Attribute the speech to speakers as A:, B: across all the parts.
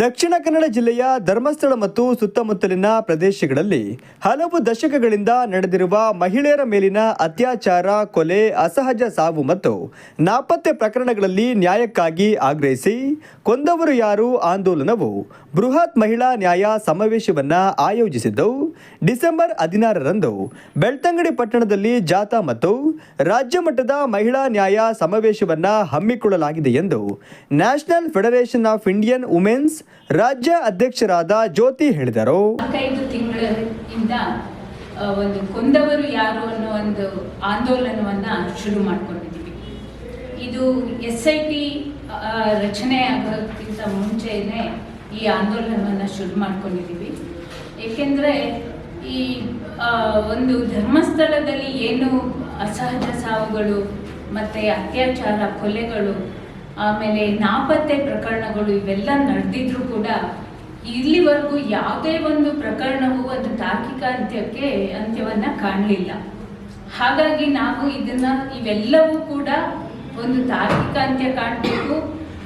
A: ದಕ್ಷಿಣ ಕನ್ನಡ ಜಿಲ್ಲೆಯ ಧರ್ಮಸ್ಥಳ ಮತ್ತು ಸುತ್ತಮುತ್ತಲಿನ ಪ್ರದೇಶಗಳಲ್ಲಿ ಹಲವು ದಶಕಗಳಿಂದ ನಡೆದಿರುವ ಮಹಿಳೆಯರ ಮೇಲಿನ ಅತ್ಯಾಚಾರ, ಕೊಲೆ, ಅಸಹಜ ಸಾವು ಮತ್ತು ನಾಪತ್ತೆ ಪ್ರಕರಣಗಳಲ್ಲಿ ನ್ಯಾಯಕ್ಕಾಗಿ ಆಗ್ರಹಿಸಿ ಕೊಂದವರು ಯಾರು ಆಂದೋಲನವು ಬೃಹತ್ ಮಹಿಳಾ ನ್ಯಾಯ ಸಮಾವೇಶವನ್ನು ಆಯೋಜಿಸಿದ್ದು, ಡಿಸೆಂಬರ್ ಹದಿನಾರರಂದು ಬೆಳ್ತಂಗಡಿ ಪಟ್ಟಣದಲ್ಲಿ ಜಾಥಾ ಮತ್ತು ರಾಜ್ಯ ಮಟ್ಟದ ಮಹಿಳಾ ನ್ಯಾಯ ಸಮಾವೇಶವನ್ನು ಹಮ್ಮಿಕೊಳ್ಳಲಾಗಿದೆ ಎಂದು national federation of Indian women's ರಾಜ್ಯ ಅಧ್ಯಕ್ಷರಾದ ಜ್ಯೋತಿ ಹೇಳಿದರು.
B: ನಾಲ್ಕೈದು ತಿಂಗಳಿಂದ ಒಂದು ಕೊಂದವರು ಯಾರು ಅನ್ನೋ ಒಂದು ಆಂದೋಲನವನ್ನ ಶುರು ಮಾಡ್ಕೊಂಡಿದ್ದೀವಿ. ಇದು ಎಸ್ ಐ ಟಿ ರಚನೆ ಆಗೋದಕ್ಕಿಂತ ಮುಂಚೆನೆ ಈ ಆಂದೋಲನವನ್ನ ಶುರು ಮಾಡ್ಕೊಂಡಿದ್ದೀವಿ. ಏಕೆಂದರೆ ಈ ಒಂದು ಧರ್ಮಸ್ಥಳದಲ್ಲಿ ಏನು ಅಸಹಜ ಸಾವುಗಳು ಮತ್ತು ಅತ್ಯಾಚಾರ, ಕೊಲೆಗಳು ಆಮೇಲೆ ನಾಪತ್ತೆ ಪ್ರಕರಣಗಳು ಇವೆಲ್ಲ ನಡೆದಿದ್ರು ಕೂಡ ಇಲ್ಲಿವರೆಗೂ ಯಾವುದೇ ಒಂದು ಪ್ರಕರಣವು ಒಂದು ತಾರ್ಕಿಕ ಅಂತ್ಯಕ್ಕೆ ಅಂತ್ಯವನ್ನ ಕಾಣಲಿಲ್ಲ. ಹಾಗಾಗಿ ನಾವು ಇದನ್ನ ಇವೆಲ್ಲವೂ ಕೂಡ ಒಂದು ತಾರ್ಕಿಕ ಅಂತ್ಯ ಕಾಣಬೇಕು,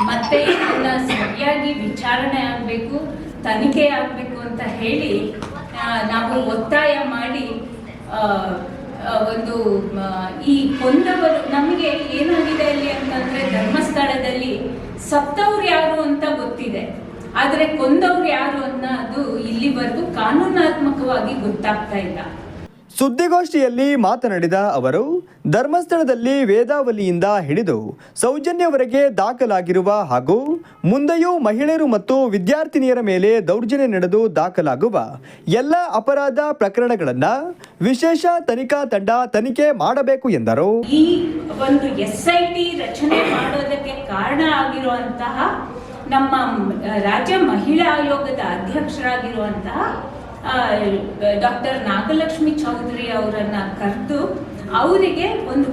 B: ಮತ್ತೆ ಇದನ್ನ ಸರಿಯಾಗಿ ವಿಚಾರಣೆ ಆಗಬೇಕು, ತನಿಖೆ ಆಗಬೇಕು ಅಂತ ಹೇಳಿ ನಾವು ಒತ್ತಾಯ ಮಾಡಿ ಒಂದು ಈ ಕೊಂದವರು ನಮಗೆ ಏನಾಗಿದೆ ಅಲ್ಲಿ ಸತ್ತವ್ರು ಯಾರು ಅಂತ ಗೊತ್ತಿದೆ. ಆದ್ರೆ ಕೊಂದವ್ರು ಯಾರು ಅನ್ನೋದು ಇಲ್ಲಿವರೆಗೂ ಕಾನೂನಾತ್ಮಕವಾಗಿ ಗೊತ್ತಾಗ್ತಾ ಇಲ್ಲ.
A: ಸುದ್ದಿಗೋಷ್ಠಿಯಲ್ಲಿ ಮಾತನಾಡಿದ ಅವರು, ಧರ್ಮಸ್ಥಳದಲ್ಲಿ ವೇದಾವಲಿಯಿಂದ ಹಿಡಿದು ಸೌಜನ್ಯವರೆಗೆ ದಾಖಲಾಗಿರುವ ಹಾಗೂ ಮುಂದೆಯೂ ಮಹಿಳೆಯರು ಮತ್ತು ವಿದ್ಯಾರ್ಥಿನಿಯರ ಮೇಲೆ ದೌರ್ಜನ್ಯ ನಡೆದು ದಾಖಲಾಗುವ ಎಲ್ಲ ಅಪರಾಧ ಪ್ರಕರಣಗಳನ್ನು ವಿಶೇಷ ತನಿಖಾ ತಂಡ ತನಿಖೆ ಮಾಡಬೇಕು ಎಂದರು.
B: ಈ ಒಂದು ಎಸ್ಐಟಿ ರಚನೆ ಮಾಡೋದಕ್ಕೆ ಕಾರಣ ಆಗಿರುವಂತಹ ನಮ್ಮ ರಾಜ್ಯ ಮಹಿಳಾ ಆಯೋಗದ ಅಧ್ಯಕ್ಷರಾಗಿರುವಂತಹ ಡಾಕ್ಟರ್ ನಾಗಲಕ್ಷ್ಮಿ ಚೌಧರಿ ಅವರನ್ನ ಕರೆದು ಅವರಿಗೆ ಒಂದು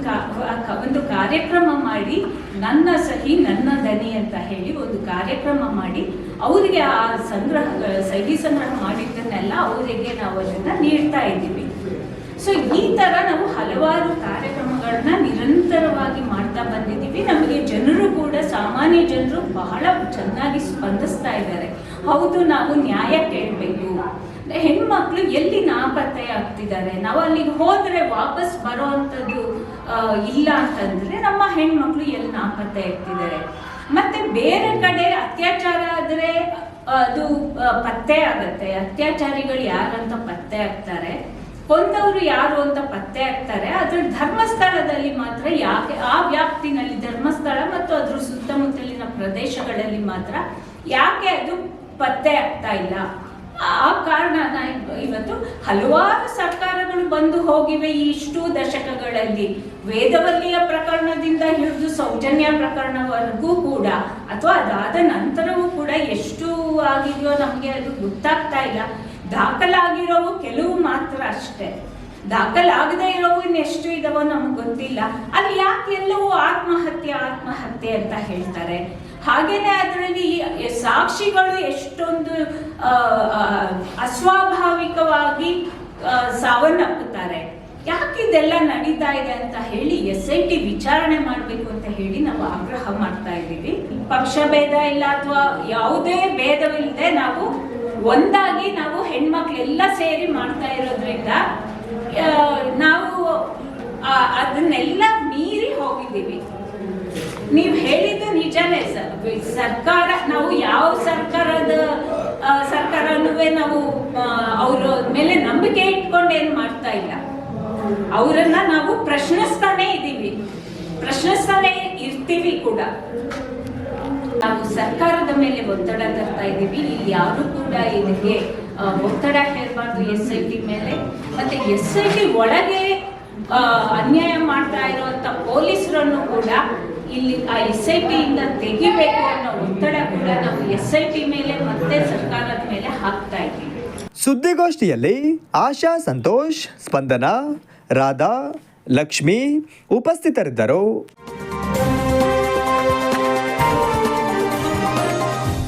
B: ಒಂದು ಕಾರ್ಯಕ್ರಮ ಮಾಡಿ, ನನ್ನ ಸಹಿ, ನನ್ನ ದನಿ ಅಂತ ಹೇಳಿ ಒಂದು ಕಾರ್ಯಕ್ರಮ ಮಾಡಿ, ಅವರಿಗೆ ಆ ಸಂಗ್ರಹ, ಸಹಿ ಸಂಗ್ರಹ ಮಾಡಿದ್ದನ್ನೆಲ್ಲ ಅವರಿಗೆ ನಾವು ಅದನ್ನ ನೀಡ್ತಾ ಇದ್ದೀವಿ. ಸೊ ಈ ತರ ನಾವು ಹಲವಾರು ಕಾರ್ಯಕ್ರಮಗಳನ್ನ ನಿರಂತರವಾಗಿ ಮಾಡ್ತಾ ಬಂದಿದ್ದೀವಿ. ನಮಗೆ ಜನರು ಕೂಡ, ಸಾಮಾನ್ಯ ಜನರು ಬಹಳ ಚೆನ್ನಾಗಿ ಸ್ಪಂದಿಸ್ತಾ ಇದ್ದಾರೆ. ಹೌದು, ನಾವು ನ್ಯಾಯ ಕೇಳಬೇಕು. ಹೆಣ್ಮಕ್ಳು ಎಲ್ಲಿ ನಾಪತ್ತೆ ಆಗ್ತಿದ್ದಾರೆ? ನಾವು ಅಲ್ಲಿಗೆ ಹೋದ್ರೆ ವಾಪಸ್ ಬರೋ ಅಂಥದ್ದು ಇಲ್ಲ ಅಂತಂದ್ರೆ ನಮ್ಮ ಹೆಣ್ಮಕ್ಳು ಎಲ್ಲಿ ನಾಪತ್ತೆ ಆಗ್ತಿದ್ದಾರೆ? ಮತ್ತೆ ಬೇರೆ ಕಡೆ ಅತ್ಯಾಚಾರ ಆದ್ರೆ ಅದು ಪತ್ತೆ ಆಗತ್ತೆ. ಅತ್ಯಾಚಾರಿಗಳು ಯಾರಂತ ಪತ್ತೆ ಆಗ್ತಾರೆ? ಕೊಂದವರು ಯಾರು ಅಂತ ಪತ್ತೆ ಆಗ್ತಾರೆ? ಆದ್ರೆ ಧರ್ಮಸ್ಥಳದಲ್ಲಿ ಮಾತ್ರ ಯಾಕೆ, ಆ ವ್ಯಾಪ್ತಿನಲ್ಲಿ ಧರ್ಮಸ್ಥಳ ಮತ್ತು ಅದ್ರ ಸುತ್ತಮುತ್ತಲಿನ ಪ್ರದೇಶಗಳಲ್ಲಿ ಮಾತ್ರ ಯಾಕೆ ಅದು ಪತ್ತೆ ಆಗ್ತಾ ಇಲ್ಲ? ಆ ಕಾರಣನ ಇವತ್ತು ಹಲವಾರು ಸರ್ಕಾರಗಳು ಬಂದು ಹೋಗಿವೆ ಇಷ್ಟು ದಶಕಗಳಲ್ಲಿ. ವೇದವಲ್ಲಿಯ ಪ್ರಕರಣದಿಂದ ಹಿಡಿದು ಸೌಜನ್ಯ ಪ್ರಕರಣವರೆಗೂ ಕೂಡ, ಅಥವಾ ಅದಾದ ನಂತರವೂ ಕೂಡ ಎಷ್ಟು ಆಗಿದೆಯೋ ನಮಗೆ ಅದು ಗೊತ್ತಾಗ್ತಾ ಇಲ್ಲ. ದಾಖಲಾಗಿರೋವು ಕೆಲವು ಮಾತ್ರ ಅಷ್ಟೇ. ದಾಖಲಾಗದೇ ಇರೋವು ಇನ್ನೆಷ್ಟು ಇದಾವೋ ನಮ್ಗೆ ಗೊತ್ತಿಲ್ಲ. ಅಲ್ಲಿ ಯಾಕೆ ಎಲ್ಲವೂ ಆತ್ಮಹತ್ಯೆ ಆತ್ಮಹತ್ಯೆ ಅಂತ ಹೇಳ್ತಾರೆ. ಹಾಗೇನೆ ಅದರಲ್ಲಿ ಸಾಕ್ಷಿಗಳು ಎಷ್ಟೊಂದು ಅಸ್ವಾಭಾವಿಕವಾಗಿ ಸಾವನ್ನಪ್ಪುತ್ತಾರೆ. ಯಾಕೆ ಇದೆಲ್ಲ ನಡೀತಾ ಇದೆ ಅಂತ ಹೇಳಿ ಎಸ್ ಐ ಟಿ ವಿಚಾರಣೆ ಮಾಡಬೇಕು ಅಂತ ಹೇಳಿ ನಾವು ಆಗ್ರಹ ಮಾಡ್ತಾ ಇದ್ದೀವಿ. ಪಕ್ಷ ಭೇದ ಇಲ್ಲ ಅಥವಾ ಯಾವುದೇ ಭೇದವಿಲ್ಲದೆ ನಾವು ಒಂದಾಗಿ ನಾವು ಹೆಣ್ಮಕ್ಳೆಲ್ಲ ಸೇರಿ ಮಾಡ್ತಾ ಇರೋದ್ರಿಂದ ನಾವು ಅದನ್ನೆಲ್ಲ ಮೀರಿ ಹೋಗಿದ್ದೀವಿ. ನೀವು ಸರ್ ಸರ್ಕಾರ, ನಾವು ಯಾವ ಸರ್ಕಾರದ ಸರ್ಕಾರ ನಾವು ಅವರ ಮೇಲೆ ನಂಬಿಕೆ ಇಟ್ಕೊಂಡು ಏನು ಮಾಡ್ತಾ ಇಲ್ಲ. ಅವರನ್ನ ನಾವು ಪ್ರಶ್ನಿಸ್ತಾನೆ ಇದ್ದೀವಿ. ಪ್ರಶ್ನಿಸ್ತಾನೆ ಇರ್ತೀವಿ ಕೂಡ. ನಾವು ಸರ್ಕಾರದ ಮೇಲೆ ಒತ್ತಡ ತರ್ತಾ ಇದ್ದೀವಿ. ಇಲ್ಲಿ ಯಾರು ಕೂಡ ಇದಕ್ಕೆ ಒತ್ತಡ ಹೇರಬಾರ್ದು ಎಸ್ ಐ ಟಿ ಮೇಲೆ. ಮತ್ತೆ ಎಸ್ ಐ ಟಿ ಒಳಗೆ ಅನ್ಯಾಯ ಮಾಡ್ತಾ ಇರುವಂತ ಪೊಲೀಸರನ್ನು ಕೂಡ ಇಲ್ಲಿ ಆ ಎಸ್ ಐ ಟಿಯಿಂದ ತೆಗಿಬೇಕು ಅನ್ನೋ ಒತ್ತಡ ಕೂಡ ನಾವು ಎಸ್ ಐ ಟಿ ಮೇಲೆ ಮತ್ತೆ ಸರ್ಕಾರದ ಮೇಲೆ ಹಾಕ್ತಾ ಇದ್ದೀವಿ.
A: ಸುದ್ದಿಗೋಷ್ಠಿಯಲ್ಲಿ ಆಶಾ, ಸಂತೋಷ್, ಸ್ಪಂದನ, ರಾಧಾ, ಲಕ್ಷ್ಮಿ ಉಪಸ್ಥಿತರಿದ್ದರು.